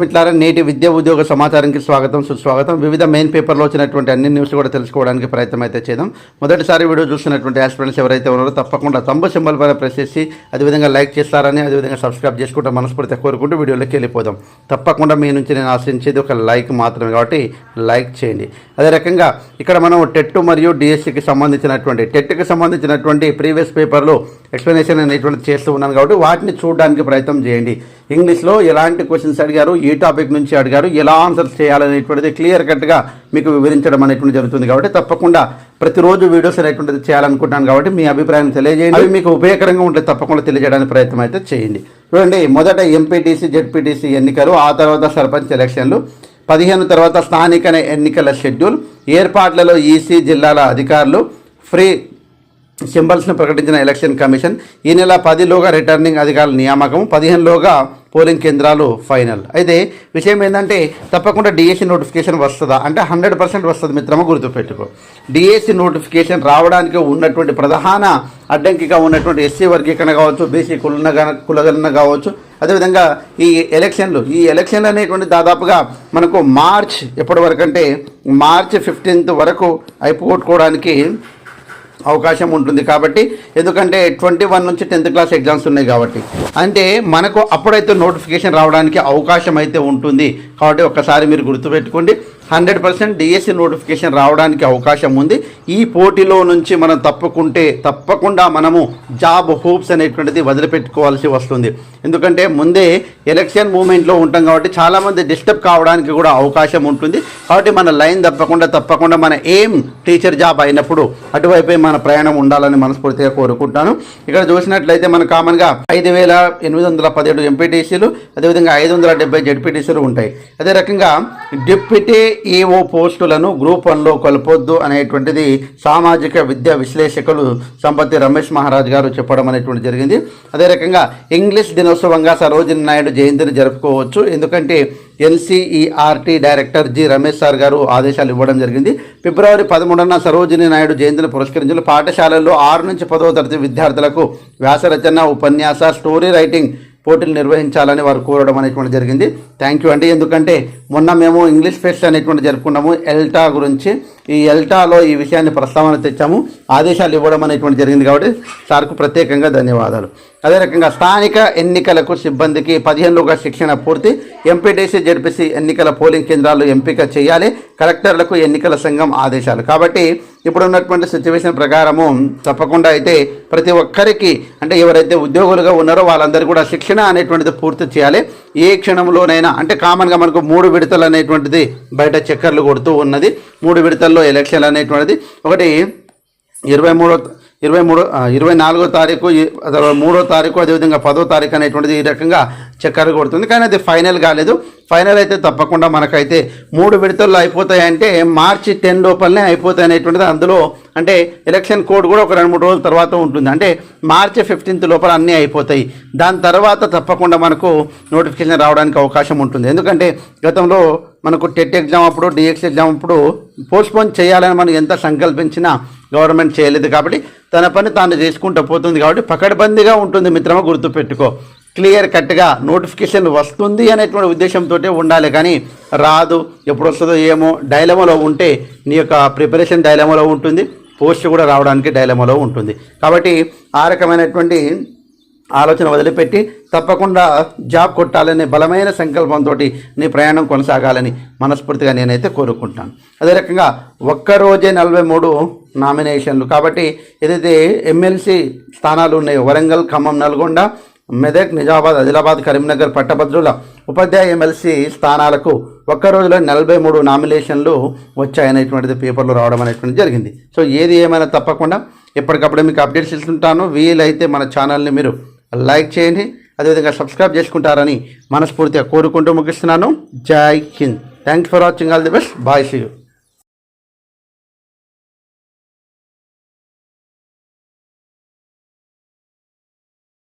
మిట్లారా నేటి విద్యా ఉద్యోగ సమాచారానికి స్వాగతం సుస్వాగతం. వివిధ మెయిన్ పేపర్లో వచ్చినటువంటి అన్ని న్యూస్ కూడా తెలుసుకోవడానికి ప్రయత్నం అయితే చేద్దాం. మొదటిసారి వీడియో చూస్తున్నటువంటి ఆస్పిరెంట్స్ ఎవరైతే ఉన్నారో తప్పకుండా తంబు సింబల్ పైన ప్రెస్ చేసి అదేవిధంగా లైక్ చేస్తారని అదేవిధంగా సబ్స్క్రైబ్ చేసుకుంటే మనస్ఫూర్తిగా కోరుకుంటూ వీడియోలోకి వెళ్ళిపోదాం. తప్పకుండా మీ నుంచి నేను ఆశించేది ఒక లైక్ మాత్రమే కాబట్టి లైక్ చేయండి. అదే రకంగా ఇక్కడ మనం టెట్ మరియు డిఎస్సికి సంబంధించినటువంటి టెట్కి సంబంధించినటువంటి ప్రీవియస్ పేపర్లో ఎక్స్ప్లెనేషన్ అనేటువంటి చేస్తూ ఉన్నాను కాబట్టి వాటిని చూడడానికి ప్రయత్నం చేయండి. ఇంగ్లీష్లో ఎలాంటి క్వశ్చన్స్ అడిగారు ఏ టాపిక్ నుంచి అడిగారు ఎలా ఆన్సర్స్ చేయాలనేటువంటిది క్లియర్ కట్గా మీకు వివరించడం అనేటువంటి జరుగుతుంది కాబట్టి తప్పకుండా ప్రతిరోజు వీడియోస్ అనేటువంటిది చేయాలనుకుంటున్నాను కాబట్టి మీ అభిప్రాయం తెలియజేయండి. అవి మీకు ఉపయోగకరంగా ఉంటే తప్పకుండా తెలియజేయడానికి ప్రయత్నం అయితే చేయండి. చూడండి మొదట ఎంపీటీసీ జెడ్పీటీసీ ఎన్నికలు ఆ తర్వాత సర్పంచ్ ఎలక్షన్లు పదిహేను తర్వాత స్థానిక ఎన్నికల షెడ్యూల్ ఏర్పాట్లలో ఈసీ జిల్లాల అధికారులు ఫ్రీ సింబల్స్ను ప్రకటించిన ఎలక్షన్ కమిషన్ ఈ నెల పదిలోగా రిటర్నింగ్ అధికారుల నియామకం పదిహేనులోగా పోలింగ్ కేంద్రాలు ఫైనల్. అయితే విషయం ఏంటంటే తప్పకుండా డిఎస్సి నోటిఫికేషన్ వస్తుందా? అంటే హండ్రెడ్ పర్సెంట్ వస్తుంది మిత్రమా? గుర్తుపెట్టుకో. డిఎస్సి నోటిఫికేషన్ రావడానికి ఉన్నటువంటి ప్రధాన అడ్డంకిగా ఉన్నటువంటి ఎస్సీ వర్గీకరణ కావచ్చు బీసీ కులన కులగలన కావచ్చు అదేవిధంగా ఈ ఎలక్షన్లు ఈ ఎలక్షన్లు అనేటువంటి దాదాపుగా మనకు మార్చ్ ఎప్పటి వరకు అంటే మార్చ్ ఫిఫ్టీన్త్ వరకు అయిపోగొట్టుకోవడానికి అవకాశం ఉంటుంది కాబట్టి ఎందుకంటే ట్వంటీ వన్ నుంచి టెన్త్ క్లాస్ ఎగ్జామ్స్ ఉన్నాయి కాబట్టి. అంటే మనకు అప్పుడైతే నోటిఫికేషన్ రావడానికి అవకాశం అయితే ఉంటుంది. కాబట్టి ఒక్కసారి మీరు గుర్తుపెట్టుకోండి. హండ్రెడ్ పర్సెంట్ డిఎస్సి నోటిఫికేషన్ రావడానికి అవకాశం ఉంది. ఈ పోటీలో నుంచి మనం తప్పుకుంటే తప్పకుండా మనము జాబ్ హోప్స్ అనేటువంటిది వదిలిపెట్టుకోవాల్సి వస్తుంది. ఎందుకంటే ముందే ఎలక్షన్ మూమెంట్లో ఉంటాం కాబట్టి చాలామంది డిస్టర్బ్ కావడానికి కూడా అవకాశం ఉంటుంది. కాబట్టి మన లైన్ తప్పకుండా తప్పకుండా మన ఏం టీచర్ జాబ్ అయినప్పుడు అటువైపే మన ప్రయాణం ఉండాలని మనస్ఫూర్తిగా కోరుకుంటాను. ఇక్కడ చూసినట్లయితే మన కామన్గా ఐదు వేల ఎనిమిది వందల పదిహేడు ఎంపీటీసీలు అదేవిధంగా ఐదు వందల డెబ్బై జెడ్పీటీసీలు ఉంటాయి. అదే రకంగా డిప్యూటీ ఈఓ పోస్టులను గ్రూప్ వన్లో కలపొద్దు అనేటువంటిది సామాజిక విద్యా విశ్లేషకులు సంపత్తి రమేష్ మహారాజ్ గారు చెప్పడం అనేటువంటి జరిగింది. అదే రకంగా ఇంగ్లీష్ దినోత్సవంగా సరోజిని నాయుడు జయంతిని జరుపుకోవచ్చు. ఎందుకంటే NCERT director G Ramesh sir గారు ఆదేశాలు ఇవ్వడం జరిగింది. ఫిబ్రవరి పదమూడున సరోజిని నాయుడు జయంతిని పురస్కరించిన పాఠశాలల్లో ఆరు నుంచి పదో తరగతి విద్యార్థులకు వ్యాసరచన ఉపన్యాస స్టోరీ రైటింగ్ పోటీలు నిర్వహించాలని వారు కోరడం అనేటువంటి జరిగింది. థ్యాంక్ యూ అండి. ఎందుకంటే మొన్న మేము ఇంగ్లీష్ ఫెస్ట్ అనేటువంటి జరుపుకున్నాము. ఎల్టా గురించి. ఈ ఎల్టాలో ఈ విషయాన్ని ప్రస్తావన తెచ్చాము. ఆదేశాలు ఇవ్వడం అనేటువంటి జరిగింది కాబట్టి సార్కు ప్రత్యేకంగా ధన్యవాదాలు. అదే రకంగా స్థానిక ఎన్నికలకు సిబ్బందికి పదిహేనులుగా శిక్షణ పూర్తి ఎంపీటీసీ జడ్పీసీ ఎన్నికల పోలింగ్ కేంద్రాలు ఎంపిక చేయాలి కలెక్టర్లకు ఎన్నికల సంఘం ఆదేశాలు. కాబట్టి ఇప్పుడు ఉన్నటువంటి సిచ్యువేషన్ ప్రకారము తప్పకుండా అయితే ప్రతి ఒక్కరికి అంటే ఎవరైతే ఉద్యోగులుగా ఉన్నారో వాళ్ళందరూ కూడా శిక్షణ అనేటువంటిది పూర్తి చేయాలి. ఏ క్షణంలోనైనా అంటే కామన్గా మనకు మూడు విడతలు అనేటువంటిది బయట చక్కర్లు కొడుతూ ఉన్నది. మూడు విడతల్లో ఎలక్షన్లు అనేటువంటిది. ఒకటి ఇరవై మూడో ఇరవై మూడో ఇరవై నాలుగో తారీఖు ఈ- మూడో తారీఖు అదేవిధంగా పదో తారీఖు అనేటువంటిది ఈ రకంగా చక్కెర కొడుతుంది. కానీ అది ఫైనల్ కాలేదు. ఫైనల్ అయితే తప్పకుండా మనకైతే మూడు విడతల్లో అయిపోతాయంటే మార్చి టెన్ లోపలనే అయిపోతాయి అనేటువంటిది అందులో అంటే ఎలక్షన్ కోడ్ కూడా ఒక రెండు మూడు రోజుల తర్వాత ఉంటుంది. అంటే మార్చి ఫిఫ్టీన్త్ లోపల అన్నీ అయిపోతాయి. దాని తర్వాత తప్పకుండా మనకు నోటిఫికేషన్ రావడానికి అవకాశం ఉంటుంది. ఎందుకంటే గతంలో మనకు టెట్ ఎగ్జామ్ అప్పుడు డిఎక్స్ ఎగ్జామ్ అప్పుడు పోస్ట్పోన్ చేయాలని మనం ఎంత సంకల్పించినా గవర్నమెంట్ చేయలేదు కాబట్టి తన పని తాను చేసుకుంటూ పోతుంది కాబట్టి పకడ్బందీగా ఉంటుంది మిత్రమా గుర్తుపెట్టుకో. క్లియర్ కట్గా నోటిఫికేషన్ వస్తుంది అనేటువంటి ఉద్దేశంతో ఉండాలి. కానీ రాదు ఎప్పుడు వస్తుందో ఏమో డైలమాలో ఉంటే నీ యొక్క ప్రిపరేషన్ డైలమాలో ఉంటుంది పోస్ట్ కూడా రావడానికి డైలమాలో ఉంటుంది. కాబట్టి ఆ రకమైనటువంటి ఆలోచన వదిలిపెట్టి తప్పకుండా జాబ్ కొట్టాలనే బలమైన సంకల్పంతో నీ ప్రయాణం కొనసాగాలని మనస్ఫూర్తిగా నేనైతే కోరుకుంటాను అదే రకంగా ఒక్కరోజే నలభై మూడు నామినేషన్లు. కాబట్టి ఏదైతే ఎమ్మెల్సీ స్థానాలు ఉన్నాయో వరంగల్ ఖమ్మం నల్గొండ మెదక్ నిజామాబాద్ ఆదిలాబాద్ కరీంనగర్ పట్టభద్రుల ఉపాధ్యాయ ఎమ్మెల్సీ స్థానాలకు ఒక్క రోజులో నలభై మూడు నామినేషన్లు వచ్చాయనేటువంటిది పేపర్లో రావడం అనేటువంటిది జరిగింది. సో ఏది ఏమైనా తప్పకుండా ఎప్పటికప్పుడు మీకు అప్డేట్స్ ఇస్తుంటాను. వీలైతే మన ఛానల్ని మీరు లైక్ చేయండి. అదేవిధంగా సబ్స్క్రైబ్ చేసుకుంటారని మనస్ఫూర్తిగా కోరుకుంటూ ముగిస్తున్నాను. Jai Hind. Thanks for watching. All the best. Bye see you.